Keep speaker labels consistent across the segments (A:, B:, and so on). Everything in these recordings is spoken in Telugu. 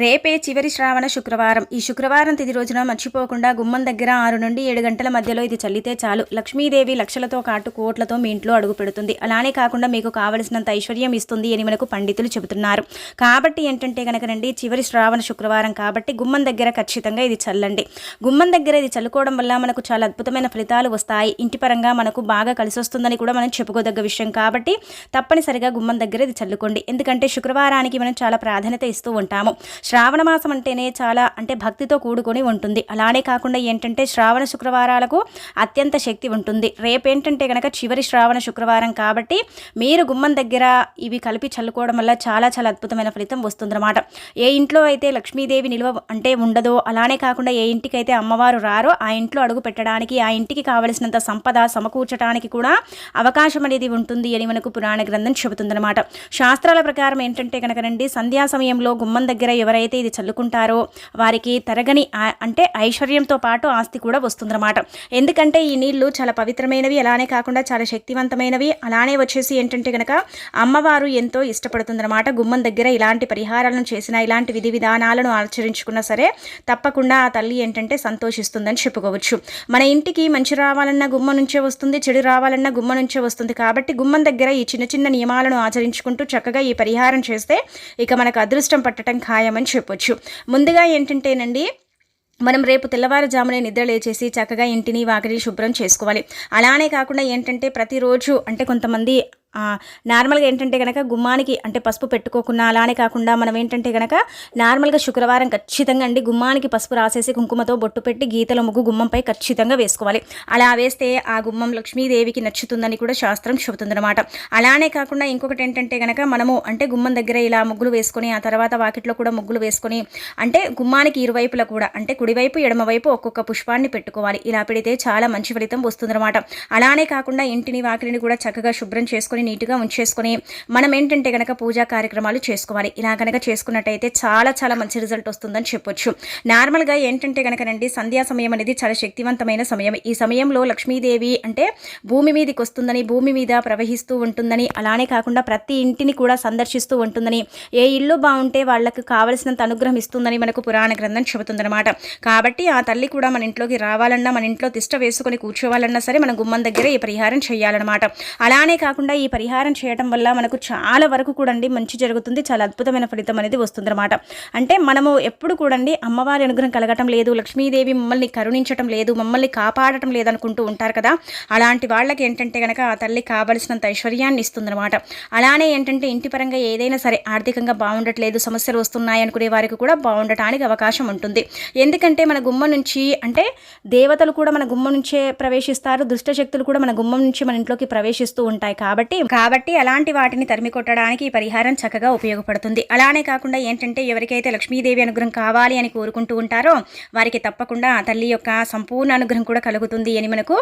A: రేపే చివరి శ్రావణ శుక్రవారం. ఈ శుక్రవారం తిది రోజున మర్చిపోకుండా గుమ్మం దగ్గర ఆరు నుండి ఏడు గంటల మధ్యలో ఇది చల్లితే చాలు. లక్ష్మీదేవి లక్షలతో కాటు కోట్లతో మీ ఇంట్లో అడుగు పెడుతుంది. అలానే కాకుండా మీకు కావలసినంత ఐశ్వర్యం ఇస్తుంది అని మనకు పండితులు చెబుతున్నారు. కాబట్టి ఏంటంటే కనుకనండి చివరి శ్రావణ శుక్రవారం కాబట్టి గుమ్మం దగ్గర ఖచ్చితంగా ఇది చల్లండి. గుమ్మం దగ్గర ఇది చల్లుకోవడం వల్ల మనకు చాలా అద్భుతమైన ఫలితాలు వస్తాయి. ఇంటి పరంగా మనకు బాగా కలిసి వస్తుందని కూడా మనం చెప్పుకోదగ్గ విషయం కాబట్టి తప్పనిసరిగా గుమ్మం దగ్గర ఇది చల్లుకోండి. ఎందుకంటే శుక్రవారానికి మనం చాలా ప్రాధాన్యత ఇస్తూ ఉంటాము. శ్రావణ మాసం అంటేనే చాలా అంటే భక్తితో కూడుకొని ఉంటుంది. అలానే కాకుండా ఏంటంటే శ్రావణ శుక్రవారాలకు అత్యంత శక్తి ఉంటుంది. రేపేంటంటే కనుక చివరి శ్రావణ శుక్రవారం కాబట్టి మీరు గుమ్మం దగ్గర ఇవి కలిపి చల్లుకోవడం వల్ల చాలా చాలా అద్భుతమైన ఫలితం వస్తుందన్నమాట. ఏ ఇంట్లో అయితే లక్ష్మీదేవి నిల్వ అంటే ఉండదో అలానే కాకుండా ఏ ఇంటికి అయితే అమ్మవారు రారో ఆ ఇంట్లో అడుగు పెట్టడానికి ఆ ఇంటికి కావలసినంత సంపద సమకూర్చడానికి కూడా అవకాశం అనేది ఉంటుంది అని మనకు పురాణ గ్రంథం చెబుతుందన్నమాట. శాస్త్రాల ప్రకారం ఏంటంటే కనుకనండి సంధ్యా సమయంలో గుమ్మం దగ్గర ఎవరైతే ఇది చల్లుకుంటారో వారికి తరగని అంటే ఐశ్వర్యంతో పాటు ఆస్తి కూడా వస్తుందన్నమాట. ఎందుకంటే ఈ నీళ్ళు చాలా పవిత్రమైనవి అలానే కాకుండా చాలా శక్తివంతమైనవి. అలానే వచ్చేసి ఏంటంటే కనుక అమ్మవారు ఎంతో ఇష్టపడుతుందన్నమాట. గుమ్మం దగ్గర ఇలాంటి పరిహారాలను చేసిన ఇలాంటి విధి విధానాలను ఆచరించుకున్నా సరే తప్పకుండా ఆ తల్లి ఏంటంటే సంతోషిస్తుందని చెప్పుకోవచ్చు. మన ఇంటికి మంచి రావాలన్నా గుమ్మ నుంచే వస్తుంది చెడు రావాలన్నా గుమ్మ నుంచే వస్తుంది. కాబట్టి గుమ్మం దగ్గర ఈ చిన్న చిన్న నియమాలను ఆచరించుకుంటూ చక్కగా ఈ పరిహారం చేస్తే ఇక మనకు అదృష్టం పట్టడం ఖాయమని చెప్పొచ్చు. ముందుగా ఏంటంటేనండి మనం రేపు తెల్లవారుజామునే నిద్ర లేచేసి చక్కగా ఇంటిని వాకిలి శుభ్రం చేసుకోవాలి. అలానే కాకుండా ఏంటంటే ప్రతిరోజు అంటే కొంతమంది నార్మల్గా ఏంటంటే కనుక గుమ్మానికి అంటే పసుపు పెట్టుకోకుండా అలానే కాకుండా మనం ఏంటంటే కనుక నార్మల్గా శుక్రవారం ఖచ్చితంగా అండి గుమ్మానికి పసుపు రాసేసి కుంకుమతో బొట్టు పెట్టి గీతల ముగ్గు గుమ్మంపై ఖచ్చితంగా వేసుకోవాలి. అలా వేస్తే ఆ గుమ్మం లక్ష్మీదేవికి నచ్చుతుందని కూడా శాస్త్రం చెబుతుందన్నమాట. అలానే కాకుండా ఇంకొకటి ఏంటంటే కనుక మనము అంటే గుమ్మం దగ్గర ఇలా ముగ్గులు వేసుకొని ఆ తర్వాత వాకిట్లో కూడా ముగ్గులు వేసుకొని అంటే గుమ్మానికి ఇరువైపులా కూడా అంటే కుడివైపు ఎడమవైపు ఒక్కొక్క పుష్పాన్ని పెట్టుకోవాలి. ఇలా పెడితే చాలా మంచి ఫలితం వస్తుందన్నమాట. అలానే కాకుండా ఇంటిని వాకిలిని కూడా చక్కగా శుభ్రం చేసుకొని నీట్గా ఉంచేసుకొని మనం ఏంటంటే కనుక పూజా కార్యక్రమాలు చేసుకోవాలి. ఇలా కనుక చేసుకున్నట్టయితే చాలా చాలా మంచి రిజల్ట్ వస్తుందని చెప్పొచ్చు. నార్మల్గా ఏంటంటే కనుకనండి సంధ్యా సమయం అనేది చాలా శక్తివంతమైన సమయం. ఈ సమయంలో లక్ష్మీదేవి అంటే భూమి మీదకి వస్తుందని భూమి మీద ప్రవహిస్తూ ఉంటుందని అలానే కాకుండా ప్రతి ఇంటిని కూడా సందర్శిస్తూ ఉంటుందని ఏ ఇల్లు బాగుంటే వాళ్ళకు కావలసినంత అనుగ్రహం ఇస్తుందని మనకు పురాణ గ్రంథం చెబుతుందన్నమాట. కాబట్టి ఆ తల్లి కూడా మన ఇంట్లోకి రావాలన్నా మన ఇంట్లో తిష్ట వేసుకొని కూర్చోవాలన్నా సరే మన గుమ్మం దగ్గర ఈ పరిహారం చేయాలన్నమాట. అలానే కాకుండా ఈ పరిహారం చేయడం వల్ల మనకు చాలా వరకు కూడండి మంచి జరుగుతుంది. చాలా అద్భుతమైన ఫలితం అనేది వస్తుందన్నమాట. అంటే మనము ఎప్పుడు కూడండి అమ్మవారి అనుగ్రహం కలగటం లేదు లక్ష్మీదేవి మమ్మల్ని కరుణించటం లేదు మమ్మల్ని కాపాడటం లేదు అనుకుంటూ ఉంటారు కదా. అలాంటి వాళ్ళకి ఏంటంటే కనుక ఆ తల్లి కావలసినంత ఐశ్వర్యాన్ని ఇస్తుందన్నమాట. అలానే ఏంటంటే ఇంటి పరంగా ఏదైనా సరే ఆర్థికంగా బాగుండట్లేదు సమస్యలు వస్తున్నాయి అనుకునే వారికి కూడా బాగుండటానికి అవకాశం ఉంటుంది. ఎందుకంటే మన గుమ్మ నుంచి అంటే దేవతలు కూడా మన గుమ్మ నుంచే ప్రవేశిస్తారు దుష్ట శక్తులు కూడా మన గుమ్మం నుంచి మన ఇంట్లోకి ప్రవేశిస్తూ ఉంటాయి కాబట్టి కాబట్టి అలాంటి వాటిని తరిమి కొట్టడానికి ఈ పరిహారం చక్కగా ఉపయోగపడుతుంది. అలానే కాకుండా ఏంటంటే ఎవరికైతే లక్ష్మీదేవి అనుగ్రహం కావాలి అని కోరుకుంటూ ఉంటారో వారికి తప్పకుండా తల్లి యొక్క సంపూర్ణ అనుగ్రహం కూడా కలుగుతుంది అని మనకు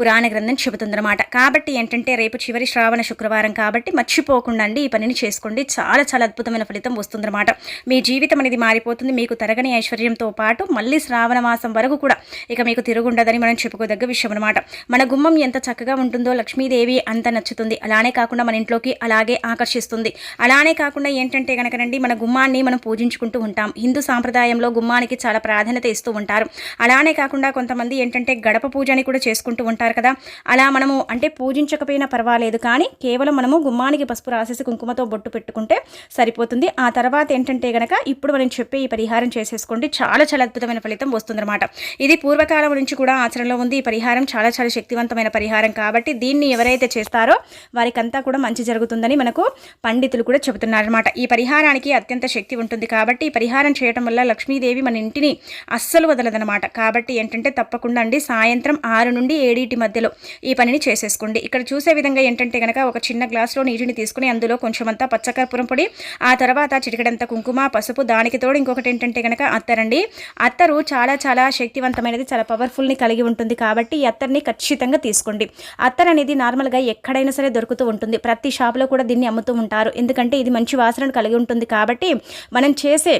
A: పురాణ గ్రంథం చెబుతుందన్నమాట. కాబట్టి ఏంటంటే రేపు చివరి శ్రావణ శుక్రవారం కాబట్టి మర్చిపోకుండా అండి ఈ పనిని చేసుకోండి. చాలా చాలా అద్భుతమైన ఫలితం వస్తుందన్నమాట. మీ జీవితం అనేది మారిపోతుంది. మీకు తరగని ఐశ్వర్యంతో పాటు మళ్ళీ శ్రావణ మాసం వరకు కూడా ఇక మీకు తిరుగుండదని మనం చెప్పుకోదగ్గ విషయం అనమాట మన గుమ్మం ఎంత చక్కగా ఉంటుందో లక్ష్మీదేవి అంత నచ్చుతుంది. అలానే కాకుండా మన ఇంట్లోకి అలాగే ఆకర్షిస్తుంది. అలానే కాకుండా ఏంటంటే కనుకనండి మన గుమ్మాన్ని మనం పూజించుకుంటూ ఉంటాం. హిందూ సాంప్రదాయంలో గుమ్మానికి చాలా ప్రాధాన్యత ఇస్తూ ఉంటారు. అలానే కాకుండా కొంతమంది ఏంటంటే గడప పూజని కూడా చేసుకుంటూ ఉంటారు కదా. అలా మనము అంటే పూజించకపోయినా పర్వాలేదు కానీ కేవలం మనము గుమ్మానికి పసుపు రాసేసి కుంకుమతో బొట్టు పెట్టుకుంటే సరిపోతుంది. ఆ తర్వాత ఏంటంటే గనక ఇప్పుడు మనం చెప్పే ఈ పరిహారం చేసేసుకోండి. చాలా చాలా అద్భుతమైన ఫలితం వస్తుందన్నమాట. ఇది పూర్వకాలం నుంచి కూడా ఆచరణలో ఉంది. ఈ పరిహారం చాలా చాలా శక్తివంతమైన పరిహారం కాబట్టి దీన్ని ఎవరైతే చేస్తారో వారికి వారికంతా కూడా మంచి జరుగుతుందని మనకు పండితులు కూడా చెబుతున్నారనమాట ఈ పరిహారానికి అత్యంత శక్తి ఉంటుంది కాబట్టి ఈ పరిహారం చేయటం వల్ల లక్ష్మీదేవి మన ఇంటిని అస్సలు వదలదనమాట కాబట్టి ఏంటంటే తప్పకుండా అండి సాయంత్రం ఆరు నుండి ఏడింటి మధ్యలో ఈ పనిని చేసేసుకోండి. ఇక్కడ చూసే విధంగా ఏంటంటే కనుక ఒక చిన్న గ్లాస్లో నీటిని తీసుకుని అందులో కొంచెమంతా పచ్చకర్పూరం పొడి ఆ తర్వాత చిటికడంత కుంకుమ పసుపు దానికి తోడు ఇంకొకటి ఏంటంటే కనుక అత్తరండి అత్తరు చాలా చాలా శక్తివంతమైనది చాలా పవర్ఫుల్ని కలిగి ఉంటుంది కాబట్టి ఈ అత్తర్ని ఖచ్చితంగా తీసుకోండి. అత్తర్ అనేది నార్మల్గా ఎక్కడైనా సరే దొరుకుతూ ఉంటుంది. ప్రతి షాప్లో కూడా దీన్ని అమ్ముతూ ఉంటారు. ఎందుకంటే ఇది మంచి వాసనను కలిగి ఉంటుంది కాబట్టి మనం చేసే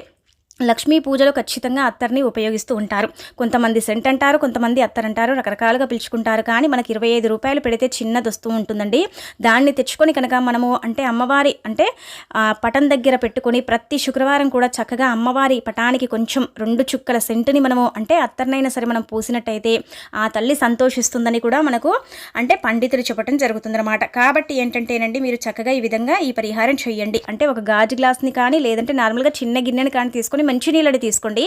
A: లక్ష్మీ పూజలో ఖచ్చితంగా అత్తర్ని ఉపయోగిస్తూ ఉంటారు. కొంతమంది సెంట్ అంటారు కొంతమంది అత్తర్ అంటారు రకరకాలుగా పిలుచుకుంటారు. కానీ మనకి ఇరవై ఐదు రూపాయలు పెడితే చిన్నది వస్తూ ఉంటుందండి. దాన్ని తెచ్చుకొని కనుక మనము అంటే అమ్మవారి అంటే పటం దగ్గర పెట్టుకొని ప్రతి శుక్రవారం కూడా చక్కగా అమ్మవారి పటానికి కొంచెం రెండు చుక్కల సెంటుని మనము అంటే అత్తర్నైనా సరే మనం పూసినట్టయితే ఆ తల్లి సంతోషిస్తుందని కూడా మనకు అంటే పండితులు చెప్పడం జరుగుతుందన్నమాట. కాబట్టి ఏంటంటేనండి మీరు చక్కగా ఈ విధంగా ఈ పరిహారం చేయండి. అంటే ఒక గాజు గ్లాస్ని కానీ లేదంటే నార్మల్గా చిన్న గిన్నెని కానీ తీసుకొని మంచినీళ్ళని తీసుకోండి.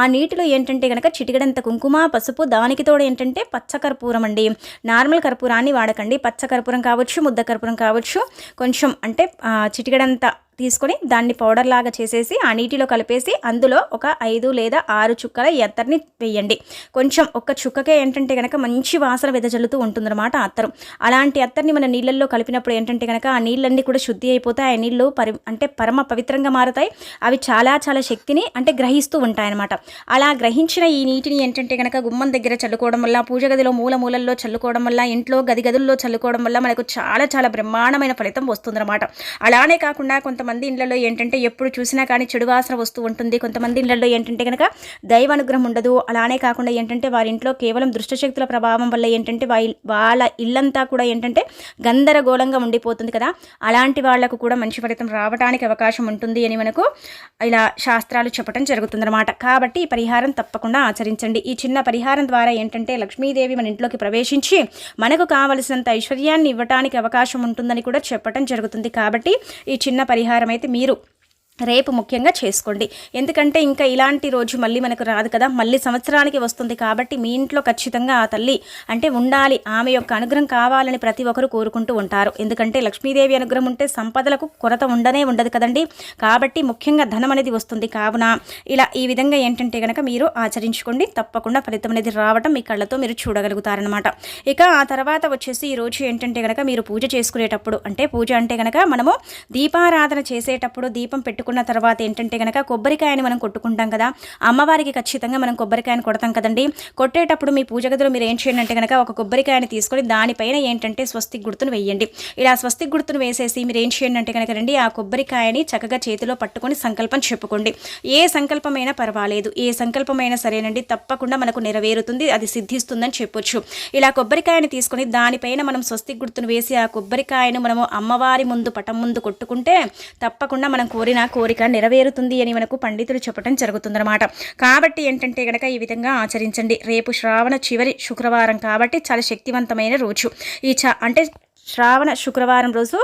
A: ఆ నీటిలో ఏంటంటే కనుక చిటికడంత కుంకుమ పసుపు దానికి తోడు ఏంటంటే పచ్చ కర్పూరం అండి. నార్మల్ కర్పూరాన్ని వాడకండి. పచ్చ కర్పూరం కావచ్చు ముద్ద కర్పూరం కావచ్చు కొంచెం అంటే చిటికడంత తీసుకొని దాన్ని పౌడర్ లాగా చేసేసి ఆ నీటిలో కలిపేసి అందులో ఒక ఐదు లేదా ఆరు చుక్కల ఎత్తర్ని వేయండి. కొంచెం ఒక చుక్కకే ఏంటంటే కనుక మంచి వాసన వెదజల్లుతూ ఉంటుందన్నమాట అత్తరు. అలాంటి అత్తర్ని మన నీళ్ళల్లో కలిపినప్పుడు ఏంటంటే కనుక ఆ నీళ్ళన్నీ కూడా శుద్ధి అయిపోతాయి ఆ నీళ్ళు పరి అంటే పరమ పవిత్రంగా మారుతాయి. అవి చాలా చాలా శక్తిని అంటే గ్రహిస్తూ ఉంటాయన్నమాట. అలా గ్రహించిన ఈ నీటిని ఏంటంటే కనుక గుమ్మం దగ్గర చల్లుకోవడం వల్ల పూజ గదిలో మూల మూలల్లో చల్లుకోవడం వల్ల ఇంట్లో గది గదుల్లో చల్లుకోవడం వల్ల మనకు చాలా చాలా బ్రహ్మాండమైన ఫలితం వస్తుందన్నమాట. అలానే కాకుండా కొంతమంది ఇళ్ళలో ఏంటంటే ఎప్పుడు చూసినా కానీ చెడు వాసన వస్తూ ఉంటుంది. కొంతమంది ఇళ్ళలో ఏంటంటే కనుక దైవ అనుగ్రహం ఉండదు. అలానే కాకుండా ఏంటంటే వారి ఇంట్లో కేవలం దుష్టశక్తుల ప్రభావం వల్ల ఏంటంటే వాళ్ళ ఇల్లంతా కూడా ఏంటంటే గందరగోళంగా ఉండిపోతుంది కదా. అలాంటి వాళ్ళకు కూడా మంచి ఫలితం రావడానికి అవకాశం ఉంటుంది అని మనకు ఇలా శాస్త్రాలు చెప్పడం జరుగుతుందన్నమాట. కాబట్టి ఈ పరిహారం తప్పకుండా ఆచరించండి. ఈ చిన్న పరిహారం ద్వారా ఏంటంటే లక్ష్మీదేవి మన ఇంట్లోకి ప్రవేశించి మనకు కావలసినంత ఐశ్వర్యాన్ని ఇవ్వటానికి అవకాశం ఉంటుందని కూడా చెప్పడం జరుగుతుంది. కాబట్టి ఈ చిన్న పరిహారం ప్రకారం అయితే మీరు రేపు ముఖ్యంగా చేసుకోండి. ఎందుకంటే ఇంకా ఇలాంటి రోజు మళ్ళీ మనకు రాదు కదా. మళ్ళీ సంవత్సరానికి వస్తుంది కాబట్టి మీ ఇంట్లో ఖచ్చితంగా ఆ తల్లి అంటే ఉండాలి. ఆమె యొక్క అనుగ్రహం కావాలని ప్రతి ఒక్కరు కోరుకుంటూ ఉంటారు. ఎందుకంటే లక్ష్మీదేవి అనుగ్రహం ఉంటే సంపదలకు కొరత ఉండనే ఉండదు కదండి. కాబట్టి ముఖ్యంగా ధనం అనేది వస్తుంది. కావున ఇలా ఈ విధంగా ఏంటంటే కనుక మీరు ఆచరించుకోండి. తప్పకుండా ఫలితం అనేది రావటం మీ కళ్ళతో మీరు చూడగలుగుతారనమాట ఇక ఆ తర్వాత వచ్చేసి ఈ రోజు ఏంటంటే కనుక మీరు పూజ చేసుకునేటప్పుడు అంటే పూజ అంటే కనుక మనము దీపారాధన చేసేటప్పుడు దీపం పెట్టుకున్న తర్వాత ఏంటంటే కనుక కొబ్బరికాయని మనం కొట్టుకుంటాం కదా అమ్మవారికి ఖచ్చితంగా మనం కొబ్బరికాయని కొడతాం కదండి. కొట్టేటప్పుడు మీ పూజ గదిలో మీరు ఏం చేయండి అంటే కనుక ఒక కొబ్బరికాయని తీసుకొని దానిపైన ఏంటంటే స్వస్తిక్ గుర్తును వేయండి. ఇలా స్వస్తిక్ గుర్తును వేసేసి మీరు ఏం చేయండి అంటే కనుక రండి ఆ కొబ్బరికాయని చక్కగా చేతిలో పట్టుకొని సంకల్పం చెప్పుకోండి. ఏ సంకల్పమైనా పర్వాలేదు. ఏ సంకల్పమైనా సరేనండి. తప్పకుండా మనకు నెరవేరుతుంది. అది సిద్ధిస్తుందని చెప్పొచ్చు. ఇలా కొబ్బరికాయని తీసుకొని దానిపైన మనం స్వస్తిక్ గుర్తును వేసి ఆ కొబ్బరికాయను మనము అమ్మవారి ముందు పటం ముందు కొట్టుకుంటే తప్పకుండా మనం కోరిన కోరిక నెరవేరుతుంది అని మనకు పండితులు చెప్పడం జరుగుతుందన్నమాట. కాబట్టి ఏంటంటే గనక ఈ విధంగా ఆచరించండి. రేపు శ్రావణ చివరి శుక్రవారం కాబట్టి చాలా శక్తివంతమైన రోజు. ఈ చ అంటే శ్రావణ శుక్రవారం రోజు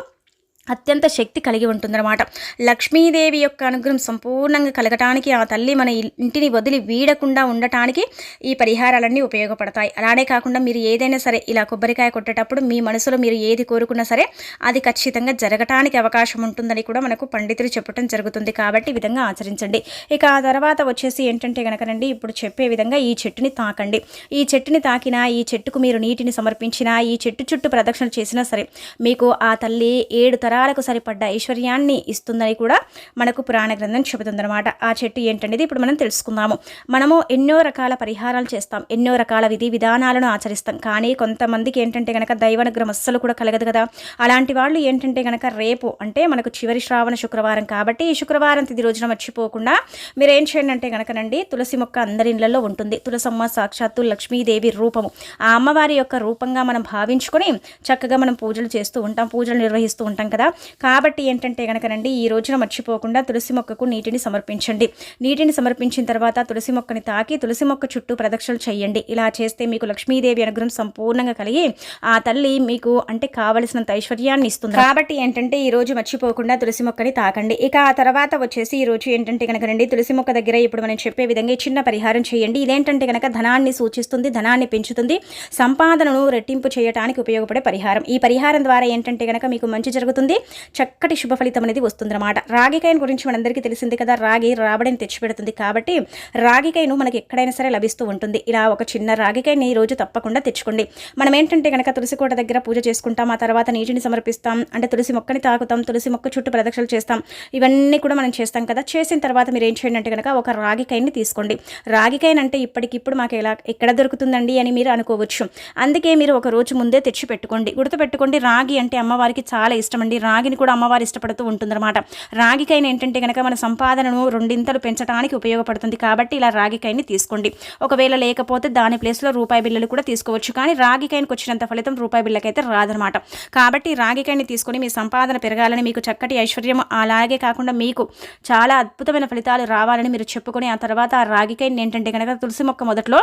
A: అత్యంత శక్తి కలిగి ఉంటుందన్నమాట. లక్ష్మీదేవి యొక్క అనుగ్రహం సంపూర్ణంగా కలగటానికి ఆ తల్లి మన ఇంటిని వదిలి వీడకుండా ఉండటానికి ఈ పరిహారాలన్నీ ఉపయోగపడతాయి. అలానే కాకుండా మీరు ఏదైనా సరే ఇలా కొబ్బరికాయ కొట్టేటప్పుడు మీ మనసులో మీరు ఏది కోరుకున్నా సరే అది ఖచ్చితంగా జరగటానికి అవకాశం ఉంటుందని కూడా మనకు పండితులు చెప్పడం జరుగుతుంది. కాబట్టి ఈ విధంగా ఆచరించండి. ఇక ఆ తర్వాత వచ్చేసి ఏంటంటే కనుకనండి ఇప్పుడు చెప్పే విధంగా ఈ చెట్టుని తాకండి. ఈ చెట్టుని తాకినా ఈ చెట్టుకు మీరు నీటిని సమర్పించినా ఈ చెట్టు చుట్టూ ప్రదక్షిణ చేసినా సరే మీకు ఆ తల్లి ఏడు తర తరాలకు సరిపడ్డ ఐశ్వర్యాన్ని ఇస్తుందని కూడా మనకు పురాణ గ్రంథం చెబుతుందన్నమాట. ఆ చెట్టు ఏంటనేది ఇప్పుడు మనం తెలుసుకుందాము. మనము ఎన్నో రకాల పరిహారాలు చేస్తాం. ఎన్నో రకాల విధి విధానాలను ఆచరిస్తాం. కానీ కొంతమందికి ఏంటంటే కనుక దైవానుగ్రహం అస్సలు కూడా కలగదు కదా. అలాంటి వాళ్ళు ఏంటంటే కనుక రేపు అంటే మనకు చివరి శ్రావణ శుక్రవారం కాబట్టి ఈ శుక్రవారం తిది రోజున మర్చిపోకుండా మీరు ఏం చేయండి అంటే కనుకనండి తులసి మొక్క అందరి ఇళ్ళలో ఉంటుంది. తులసమ్మ సాక్షాత్తు లక్ష్మీదేవి రూపము. ఆ అమ్మవారి యొక్క రూపంగా మనం భావించుకొని చక్కగా మనం పూజలు చేస్తూ ఉంటాం. పూజలు నిర్వహిస్తూ ఉంటాం కదా. కాబట్టి ఏంటంటే కనుకనండి ఈ రోజున మర్చిపోకుండా తులసి మొక్కకు నీటిని సమర్పించండి. నీటిని సమర్పించిన తర్వాత తులసి మొక్కని తాకి తులసి మొక్క చుట్టూ ప్రదక్షిణలు చేయండి. ఇలా చేస్తే మీకు లక్ష్మీదేవి అనుగ్రహం సంపూర్ణంగా కలిగి ఆ తల్లి మీకు అంటే కావలసినంత ఐశ్వర్యాన్ని ఇస్తుంది. కాబట్టి ఏంటంటే ఈ రోజు మర్చిపోకుండా తులసి మొక్కని తాకండి. ఇక ఆ తర్వాత వచ్చేసి ఈ రోజు ఏంటంటే కనుక రండి తులసి మొక్క దగ్గర ఇప్పుడు మనం చెప్పే విధంగా చిన్న పరిహారం చేయండి. ఇదేంటంటే కనుక ధనాన్ని సూచిస్తుంది ధనాన్ని పెంచుతుంది. సంపాదనను రెట్టింపు చేయడానికి ఉపయోగపడే పరిహారం. ఈ పరిహారం ద్వారా ఏంటంటే కనుక మీకు మంచి జరుగుతుంది. చక్కటి శుభ ఫలితం అనేది వస్తుందన్నమాట. రాగికాయను గురించి మనందరికీ తెలిసింది కదా రాగి రాబడిని తెచ్చిపెడుతుంది కాబట్టి రాగికాయను మనకి ఎక్కడైనా సరే లభిస్తూ ఉంటుంది. ఇలా ఒక చిన్న రాగికాయని ఈ రోజు తప్పకుండా తెచ్చుకోండి. మనం ఏంటంటే కనుక తులసి కోట దగ్గర పూజ చేసుకుంటాం ఆ తర్వాత నీటిని సమర్పిస్తాం అంటే తులసి మొక్కని తాకుతాం తులసి మొక్క చుట్టూ ప్రదక్షిణలు చేస్తాం ఇవన్నీ కూడా మనం చేస్తాం కదా. చేసిన తర్వాత మీరు ఏం చేయండి అంటే కనుక ఒక రాగికాయని తీసుకోండి. రాగికాయని అంటే ఇప్పటికిప్పుడు మాకు ఎలా ఎక్కడ దొరుకుతుందండి అని మీరు అనుకోవచ్చు. అందుకే మీరు ఒక రోజు ముందే తెచ్చి పెట్టుకోండి. గుర్తుపెట్టుకోండి రాగి అంటే అమ్మవారికి చాలా ఇష్టం అండి రాగిని కూడా అమ్మవారు ఇష్టపడుతూ ఉంటుందన్నమాట. రాగికైన ఏంటంటే కనుక మన సంపాదనను రెండింతలు పెంచడానికి ఉపయోగపడుతుంది కాబట్టి ఇలా రాగికాయని తీసుకోండి. ఒకవేళ లేకపోతే దాని ప్లేస్లో రూపాయి బిళ్ళలు కూడా తీసుకోవచ్చు. కానీ రాగికాయనికి వచ్చినంత ఫలితం రూపాయి బిళ్ళకైతే రాదనమాట కాబట్టి రాగికాయని తీసుకొని మీ సంపాదన పెరగాలని మీకు చక్కటి ఐశ్వర్యం అలాగే కాకుండా మీకు చాలా అద్భుతమైన ఫలితాలు రావాలని మీరు చెప్పుకొని ఆ తర్వాత ఆ రాగికాయని ఏంటంటే కనుక తులసి మొక్క మొదట్లో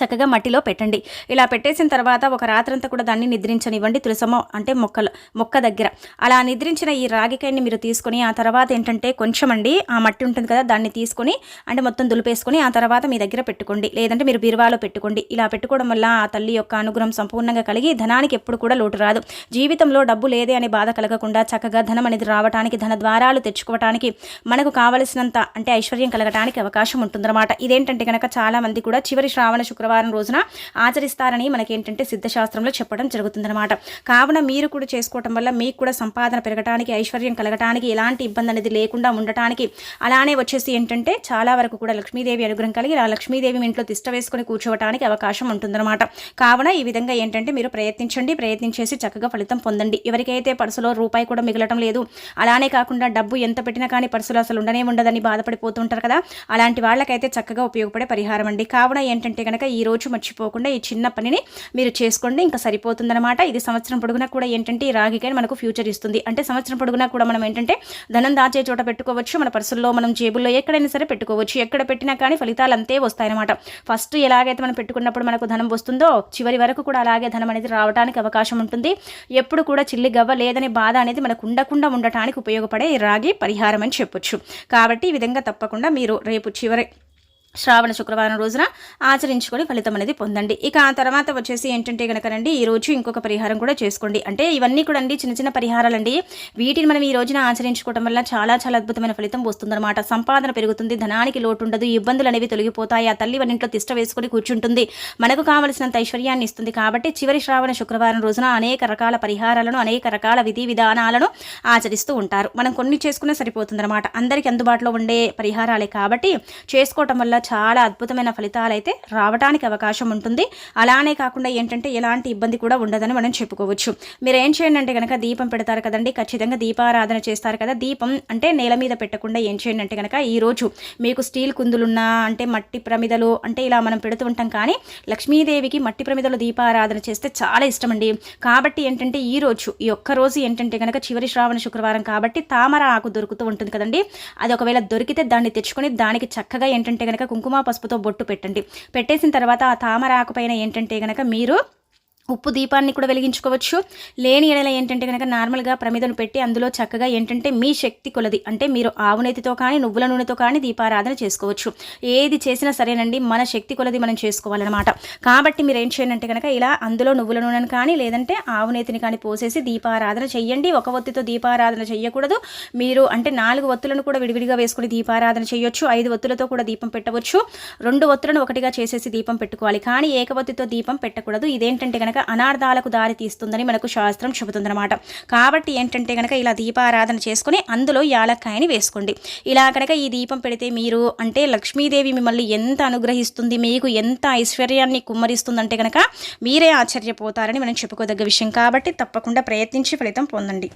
A: చక్కగా మట్టిలో పెట్టండి. ఇలా పెట్టేసిన తర్వాత ఒక రాత్రంతా కూడా దాన్ని నిద్రించనివ్వండి. తులసమ్మ అంటే మొక్కలు మొక్క దగ్గర. అలా నిద్రించిన ఈ రాగికాయని మీరు తీసుకొని ఆ తర్వాత ఏంటంటే కొంచెం అండి ఆ మట్టి ఉంటుంది కదా దాన్ని తీసుకొని అంటే మొత్తం దులిపేసుకొని ఆ తర్వాత మీ దగ్గర పెట్టుకోండి. లేదంటే మీరు బీరువాలో పెట్టుకోండి. ఇలా పెట్టుకోవడం వల్ల ఆ తల్లి యొక్క అనుగ్రహం సంపూర్ణంగా కలిగి ధనానికి ఎప్పుడు కూడా లోటు రాదు. జీవితంలో డబ్బు లేదే అనే బాధ కలగకుండా చక్కగా ధనం అనేది రావడానికి ధన ద్వారాలు తెచ్చుకోవడానికి మనకు కావలసినంత అంటే ఐశ్వర్యం కలగడానికి అవకాశం ఉంటుందన్నమాట. ఇదేంటంటే కనుక చాలా మంది కూడా చివరి శ్రావణ శుక్ర శుక్రవారం రోజున ఆచరిస్తారని మనకి ఏంటంటే సిద్ధశాస్త్రంలో చెప్పడం జరుగుతుందన్నమాట. కావున మీరు కూడా చేసుకోవటం వల్ల మీకు కూడా సంపాదన పెరగటానికి ఐశ్వర్యం కలగటానికి ఎలాంటి ఇబ్బంది అనేది లేకుండా ఉండటానికి అలానే వచ్చేసి ఏంటంటే చాలా వరకు కూడా లక్ష్మీదేవి అనుగ్రహం కలిగి ఆ లక్ష్మీదేవి ఇంట్లో తిష్ట వేసుకొని కూర్చోవటానికి అవకాశం ఉంటుందన్నమాట. కావున ఈ విధంగా ఏంటంటే మీరు ప్రయత్నించండి ప్రయత్నించేసి చక్కగా ఫలితం పొందండి. ఎవరికైతే పర్సులో రూపాయి కూడా మిగలటం లేదు అలానే కాకుండా డబ్బు ఎంత పెట్టినా కానీ పర్సులో అసలు ఉండనే ఉండదని బాధపడిపోతుంటారు కదా అలాంటి వాళ్ళకైతే చక్కగా ఉపయోగపడే పరిహారం అండి. కావున ఏంటంటే కనుక ఈ రోజు మర్చిపోకుండా ఈ చిన్న పనిని మీరు చేసుకోండి. ఇంకా సరిపోతుందన్నమాట. ఇది సంవత్సరం పొడుగునా కూడా ఏంటంటే ఈ రాగికాయ మనకు ఫ్యూచర్ ఇస్తుంది. అంటే సంవత్సరం పొడుగునా కూడా మనం ఏంటంటే ధనం దాచే చోట పెట్టుకోవచ్చు. మన పర్సుల్లో మనం జేబుల్లో ఎక్కడైనా సరే పెట్టుకోవచ్చు. ఎక్కడ పెట్టినా కానీ ఫలితాలు అంతే వస్తాయన్నమాట. ఫస్ట్ ఎలాగైతే మనం పెట్టుకున్నప్పుడు మనకు ధనం వస్తుందో చివరి వరకు కూడా అలాగే ధనం అనేది రావడానికి అవకాశం ఉంటుంది. ఎప్పుడు కూడా చిల్లి గవ్వ లేదనే బాధ అనేది మనకు ఉండకుండా ఉండటానికి ఉపయోగపడే రాగి పరిహారం అని చెప్పొచ్చు. కాబట్టి ఈ విధంగా తప్పకుండా మీరు రేపు చివరి శ్రావణ శుక్రవారం రోజున ఆచరించుకొని ఫలితం అనేది పొందండి. ఇక ఆ తర్వాత వచ్చేసి ఏంటంటే కనుకనండి ఈ రోజు ఇంకొక పరిహారం కూడా చేసుకోండి. అంటే ఇవన్నీ కూడా అండి చిన్న చిన్న పరిహారాలండి వీటిని మనం ఈ రోజున ఆచరించుకోవడం వల్ల చాలా చాలా అద్భుతమైన ఫలితం వస్తుందన్నమాట. సంపాదన పెరుగుతుంది ధనానికి లోటు ఉండదు ఇబ్బందులు అనేవి తొలగిపోతాయి. ఆ తల్లి మన ఇంట్లో తిష్ట వేసుకొని కూర్చుంటుంది. మనకు కావలసినంత ఐశ్వర్యాన్ని ఇస్తుంది కాబట్టి చివరి శ్రావణ శుక్రవారం రోజున అనేక రకాల పరిహారాలను అనేక రకాల విధి విధానాలను ఆచరిస్తూ ఉంటారు. మనం కొన్ని చేసుకునే సరిపోతుందన్నమాట. అందరికీ అందుబాటులో ఉండే పరిహారాలే కాబట్టి చేసుకోవటం వల్ల చాలా అద్భుతమైన ఫలితాలు అయితే రావడానికి అవకాశం ఉంటుంది. అలానే కాకుండా ఏంటంటే ఎలాంటి ఇబ్బంది కూడా ఉండదని మనం చెప్పుకోవచ్చు. మీరు ఏం చేయండి అంటే కనుక దీపం పెడతారు కదండి ఖచ్చితంగా దీపారాధన చేస్తారు కదా. దీపం అంటే నేల మీద పెట్టకుండా ఏం చేయండి అంటే కనుక ఈరోజు మీకు స్టీల్ కుందులున్నా అంటే మట్టి ప్రమిదలు అంటే ఇలా మనం పెడుతూ ఉంటాం కానీ లక్ష్మీదేవికి మట్టి ప్రమిదలు దీపారాధన చేస్తే చాలా ఇష్టం అండి కాబట్టి ఏంటంటే ఈ రోజు ఈ ఒక్క రోజు ఏంటంటే కనుక చివరి శ్రావణ శుక్రవారం కాబట్టి తామర ఆకు దొరుకుతూ ఉంటుంది కదండి. అది ఒకవేళ దొరికితే దాన్ని తెచ్చుకొని దానికి చక్కగా ఏంటంటే కనుక కుంకుమ పసుపుతో బొట్టు పెట్టండి. పెట్టేసిన తర్వాత ఆ తామర ఆకుపైన ఏంటంటే కనుక మీరు ఉప్పు దీపాన్ని కూడా వెలిగించుకోవచ్చు. లేని ఎడల ఏంటంటే కనుక నార్మల్గా ప్రమిదను పెట్టి అందులో చక్కగా ఏంటంటే మీ శక్తి కొలది. అంటే మీరు ఆవు నెతితో కానీ నువ్వుల నూనెతో కానీ దీపారాధన చేసుకోవచ్చు. ఏది చేసినా సరేనండి మన శక్తి కొలది మనం చేసుకోవాలన్నమాట. కాబట్టి మీరు ఏం చేయండి కనుక ఇలా అందులో నువ్వుల నూనెను కానీ లేదంటే ఆవు నేతిని కానీ పోసేసి దీపారాధన చెయ్యండి. ఒక ఒత్తితో దీపారాధన చేయకూడదు మీరు అంటే నాలుగు ఒత్తులను కూడా విడివిడిగా వేసుకుని దీపారాధన చేయొచ్చు ఐదు ఒత్తులతో కూడా దీపం పెట్టవచ్చు. రెండు ఒత్తులను ఒకటిగా చేసేసి దీపం పెట్టుకోవాలి. కానీ ఏకవత్తితో దీపం పెట్టకూడదు. ఇదేంటంటే కనుక కనుక అనార్థాలకు దారి తీస్తుందని మనకు శాస్త్రం చెబుతుందన్నమాట. కాబట్టి ఏంటంటే కనుక ఇలా దీపారాధన చేసుకుని అందులో యాలక్కాయని వేసుకోండి. ఇలా కనుక ఈ దీపం పెడితే మీరు అంటే లక్ష్మీదేవి మిమ్మల్ని ఎంత అనుగ్రహిస్తుంది మీకు ఎంత ఐశ్వర్యాన్ని కుమ్మరిస్తుందంటే కనుక మీరే ఆశ్చర్యపోతారని మనం చెప్పుకోదగ్గ విషయం. కాబట్టి తప్పకుండా ప్రయత్నించి ఫలితం పొందండి.